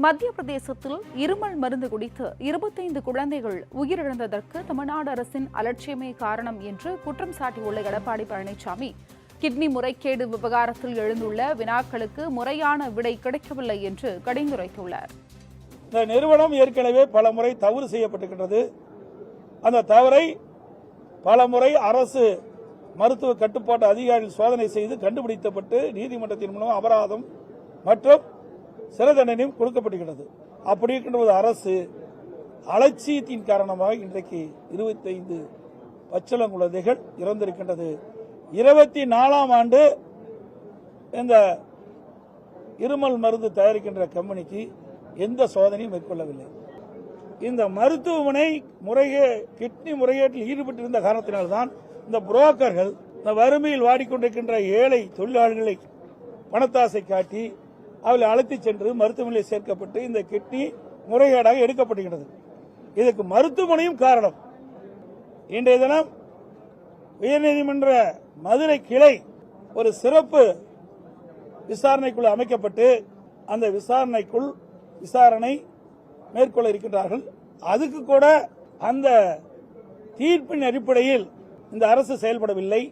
மத்திய பிரதேசத்தில் இருமல் மருந்து குடித்து இருபத்தைந்து குழந்தைகள் உயிரிழந்ததற்கு தமிழ்நாடு அரசின் அலட்சியமே காரணம் என்று குற்றம் சாட்டியுள்ள எடப்பாடி பழனிசாமி. கிட்னி முறைகேடு விவகாரத்தில் எழுந்துள்ள வினாக்களுக்கு முறையான விடை கிடைக்கவில்லை என்று கடிந்துரைத்துள்ளார். இந்த நிறுவனம் ஏற்கனவே பல முறை தவறு செய்யப்பட்டிருக்கின்றது. அந்த தவறை பல முறை அரசு மருத்துவ கட்டுப்பாட்டு அதிகாரிகள் சோதனை செய்து கண்டுபிடிக்கப்பட்டு நீதிமன்றத்தின் மூலம் அபராதம் மற்றும் சிறை தண்டனையும் கொடுக்கப்பட்டிருக்கிறது. அப்படி இருக்கின்ற ஒரு அரசு அலட்சியத்தின் காரணமாக இன்றைக்கு இருபத்தைந்து பச்சளங்குழந்தைகள் இறந்திருக்கின்றது. இருபத்தி நாலாம் ஆண்டு இந்த இருமல் மருந்து தயாரிக்கின்ற கம்பெனிக்கு எந்த சோதனையும் மேற்கொள்ளவில்லை. இந்த மருத்துவமனை முறையே கிட்னி முறைகேட்டில் ஈடுபட்டிருந்த காரணத்தினால்தான் இந்த புரோக்கர்கள் இந்த வறுமையில் வாடிக்கொண்டிருக்கின்ற ஏழை தொழிலாளர்களை பணத்தாசை காட்டி அவளை அழைத்துச் சென்று மருத்துவமனையில் சேர்க்கப்பட்டு இந்த கிட்னி முறைகேடாக எடுக்கப்படுகிறது இதுக்கு மருத்துவமனையும் காரணம். இன்றைய தினம் உயர்நீதிமன்ற மதுரை கிளை ஒரு சிறப்பு விசாரணைக்குழு அமைக்கப்பட்டு அந்த விசாரணைக்குள் விசாரணை மேற்கொள்ள இருக்கின்றார்கள். அதுக்கு கூட அந்த தீர்ப்பின் அடிப்படையில் இந்த அரசு செயல்படவில்லை.